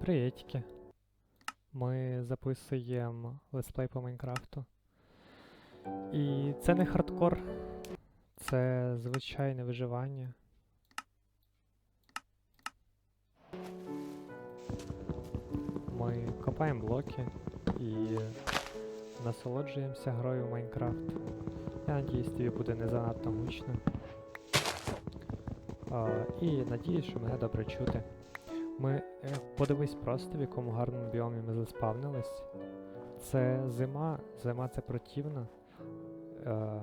Приєтьки. Ми записуємо летсплей по Майнкрафту. І це не хардкор, це звичайне виживання. Ми копаємо блоки і насолоджуємося грою в Майнкрафт. Я надіюсь, тобі буде не занадто гучно. І надіюсь, що мене добре чути. Ми е, подивись просто, в якому гарному біомі ми заспавнились. Це зима, зима це противно. Е,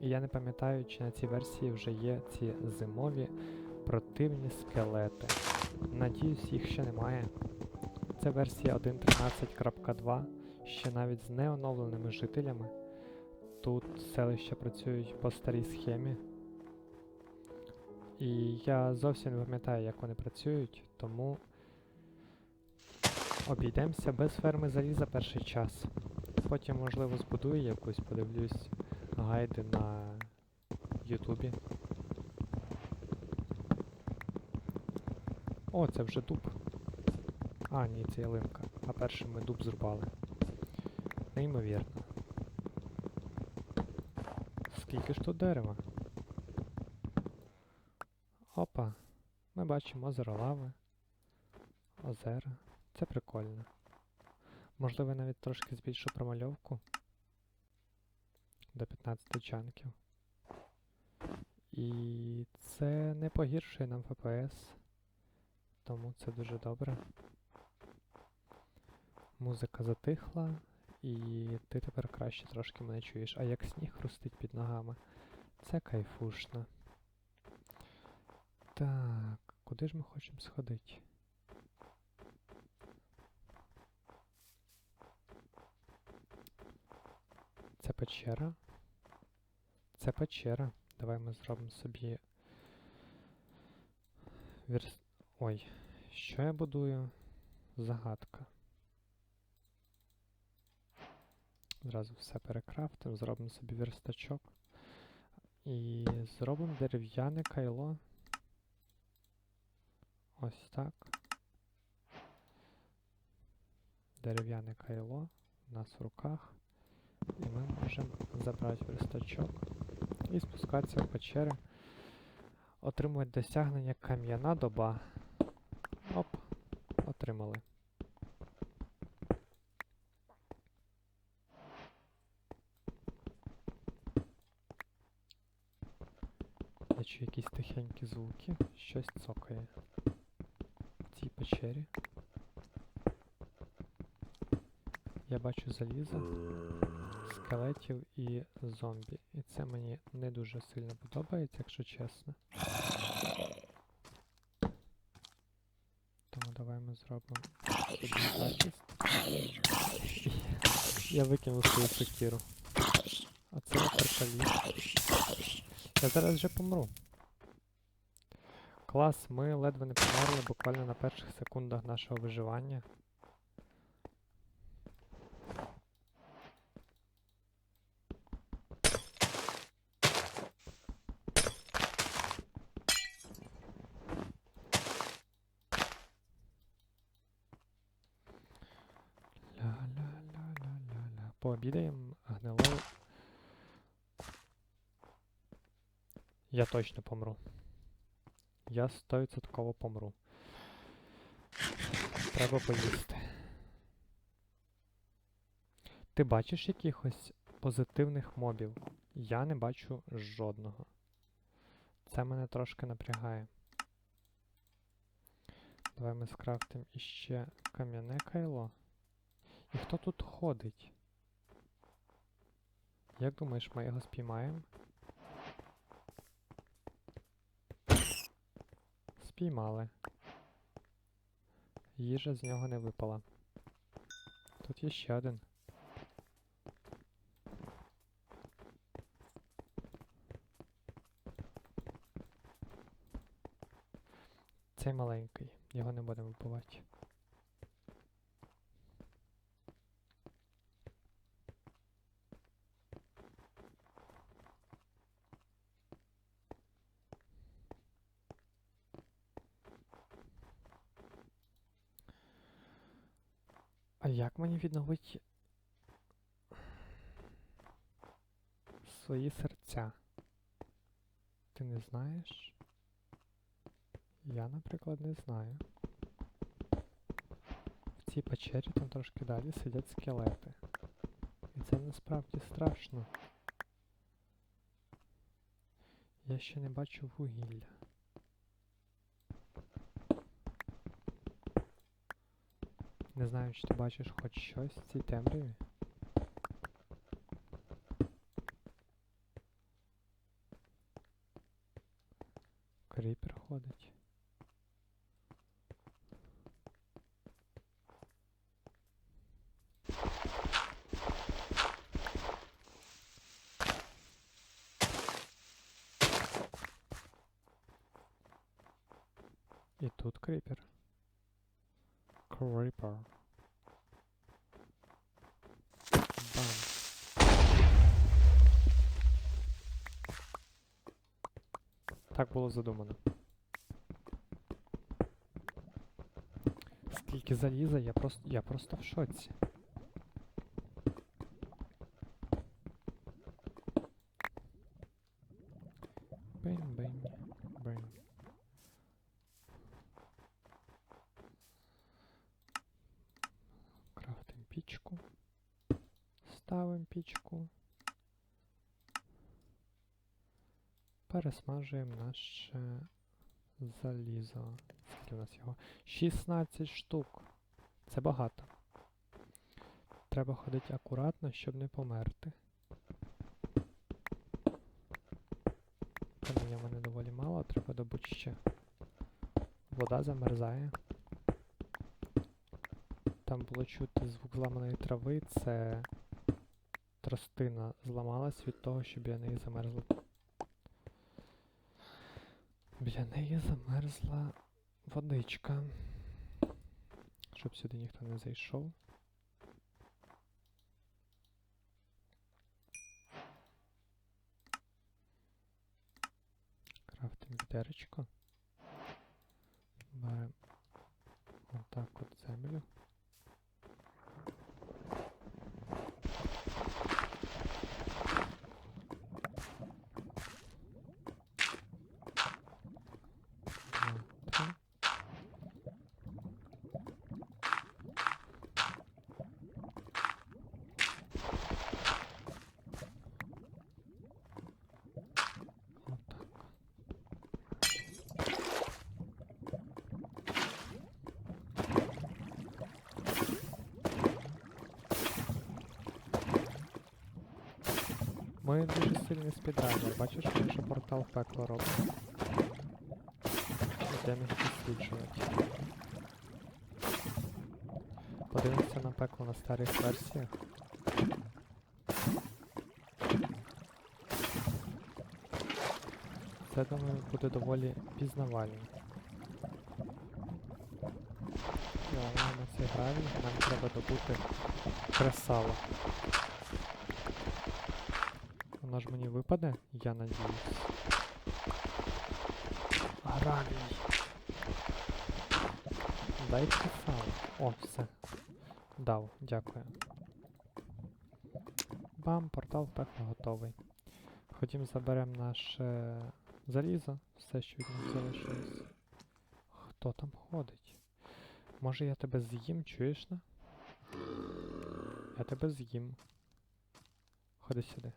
і я не пам'ятаю, чи на цій версії вже є ці зимові противні скелети. Надіюсь, їх ще немає. Це версія 1.13.2, ще навіть з неоновленими жителями. Тут селища працюють по старій схемі. І я зовсім не пам'ятаю, як вони працюють, тому обійдемося без ферми заліза перший час. Потім, можливо, збудую якусь, подивлюсь гайди на Ютубі. О, це вже дуб. А, ні, це ялинка. А першим ми дуб зрубали. Неймовірно. Скільки ж тут дерева? Опа. Ми бачимо озеро лави. Озера. Це прикольно. Можливо, я навіть трошки збільшу промальовку. До 15 чанків. І це не погіршує нам FPS. Тому це дуже добре. Музика затихла, і ти тепер краще трошки мене чуєш. А як сніг хрустить під ногами. Це кайфушно. Так, куди ж ми хочемо сходити? Це печера. Це печера. Давай ми зробимо собі. Вірс... Ой, що я будую? Загадка. Зразу все перекрафтимо, зробимо собі верстачок. І зробимо дерев'яне кайло. Ось так. Дерев'яне кайло у нас в руках. І ми можемо забрати верстачок і спускатися в печери. Отримувати досягнення кам'яна доба. Оп, отримали. Я чую якісь тихенькі звуки, щось цокає цій печері. Я бачу залізо, скелетів і зомбі. І це мені не дуже сильно подобається, якщо чесно. Тому давай ми зробимо захист. Я викинув свою секіру. А це першаліс. Я зараз вже помру. Клас, ми ледве не померли буквально на перших секундах нашого виживання. Ля-ля-ля-ля-ля-ля. Пообідаємо гнилою. Я точно помру. Я стовідсотково помру. Треба поїсти. Ти бачиш якихось позитивних мобів? Я не бачу жодного. Це мене трошки напрягає. Давай ми скрафтимо іще кам'яне кайло. І хто тут ходить? Як думаєш, ми його спіймаємо? Спіймали. Їжа з нього не випала. Тут є ще один. Цей маленький, його не будемо вбивати. А як мені відновити свої серця? Ти не знаєш? Я, наприклад, не знаю. В цій печері там трошки далі сидять скелети. І це насправді страшно. Я ще не бачу вугілля. Не знаю, чи ти бачиш хоч щось в цій темряві. Кріпер ходить. І тут кріпер. Кріпер. Бам. Так було задумано. Скільки заліза, я просто. я просто в шоці. Пересмажуємо наше залізо. Скільки у нас його? 16 штук. Це багато. Треба ходити акуратно, щоб не померти. Каміння мене доволі мало, треба добути ще. Вода замерзає. Там було чути звук зламаної трави, це тростина зламалась від того, що біля неї замерзла. Біля неї замерзла водичка. Щоб сюди ніхто не зайшов. Крафтинг відеречко. Ми дуже сильний спідранер. Бачиш, що портал пекло робить. Йдемо їх досліджувати. Подивимося на пекло на старих версіях. Це, думаю, буде доволі пізнавально. Я на цій граві нам треба добути кресало. Воно ж мені випаде, я надіюсь. Гравій. Дай кресало. О, все. Дав, дякую. Бам, портал пекло готовий. Ходім заберемо наше залізо, все, що від нас залишилось. Хто там ходить? Може я тебе з'їм, чуєш на? Я тебе з'їм. Ходи сюди.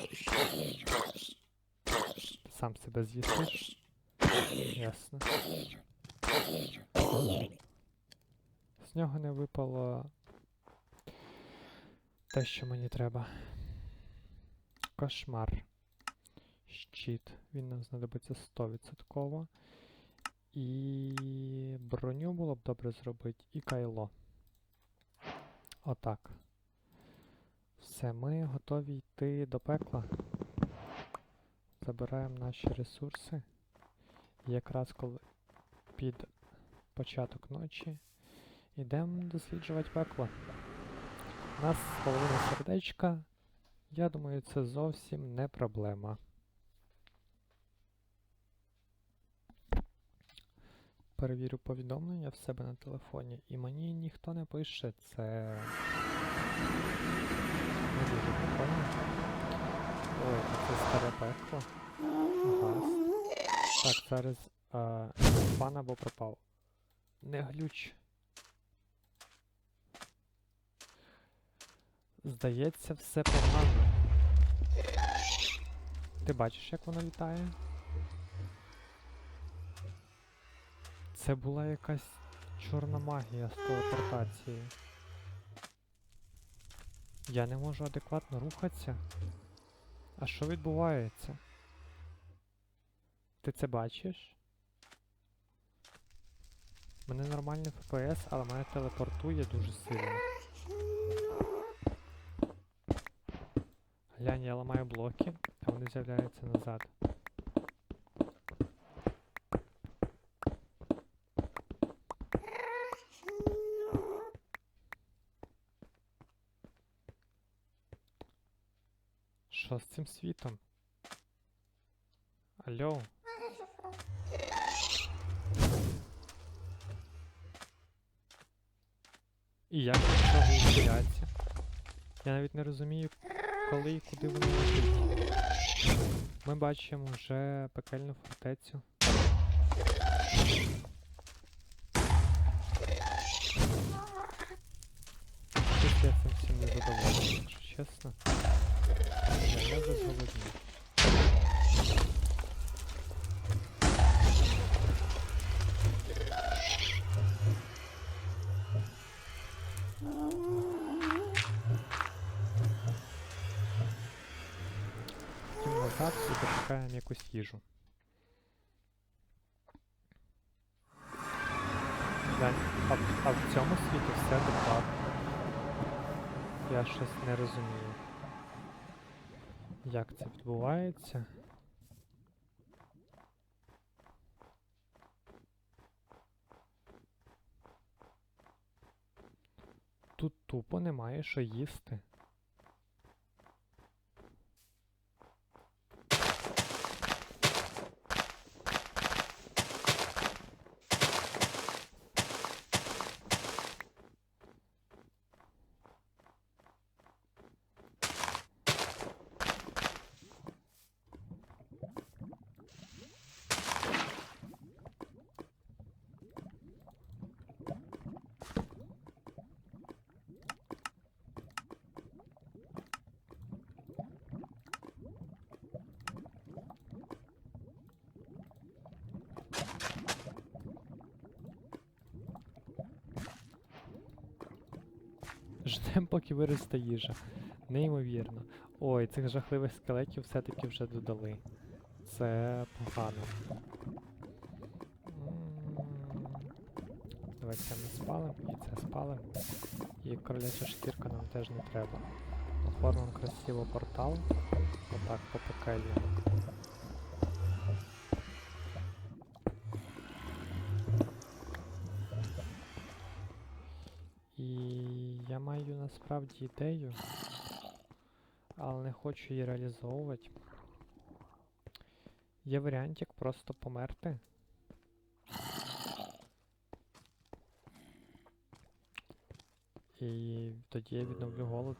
Ти сам себе з'їсиш? Ясно. З нього не випало те, що мені треба. Кошмар. Щит. Він нам знадобиться 100%. І броню було б добре зробити, і кайло. Отак. Все, ми готові йти до пекла. Забираємо наші ресурси. Якраз коли під початок ночі йдемо досліджувати пекло. У нас половина сердечка. Я думаю, це зовсім не проблема. перевірю повідомлення в себе на телефоні, і мені ніхто не пише. Це не дуже прикольно. Ой, а це старе пекло. Газ. Так, зараз а, пан або пропав. Не глюч. Здається, все погано. Ти бачиш, як воно літає? Це була якась чорна магія з телепортації. Я не можу адекватно рухатися. А що відбувається? Ти це бачиш? У мене нормальний FPS, але мене телепортує дуже сильно. Глянь, я ламаю блоки, а вони з'являються назад. Що з цим світом? Алло? І як цього ухилятися? Я навіть не розумію, коли і куди воно летить. Ми бачимо вже пекельну фортецю. Щось я цим всім не задоволений, якщо чесно. Я, зазголоднів. Втім і пошукаємо якусь їжу. Глянь, а, а в цьому світі все адекватно. Я щось не розумію. Це відбувається? Тут тупо немає що їсти. Ждем, поки виросте їжа. Неймовірно. Ой, цих жахливих скелетів все-таки вже додали. Це погано. Давай це ми спалим і це спалим. І кроляча шкірка нам теж не треба. Оформимо красиво портал. Отак по пекелі. І я маю насправді ідею, але не хочу її реалізовувати. Є варіант, як просто померти. І тоді я відновлю голод.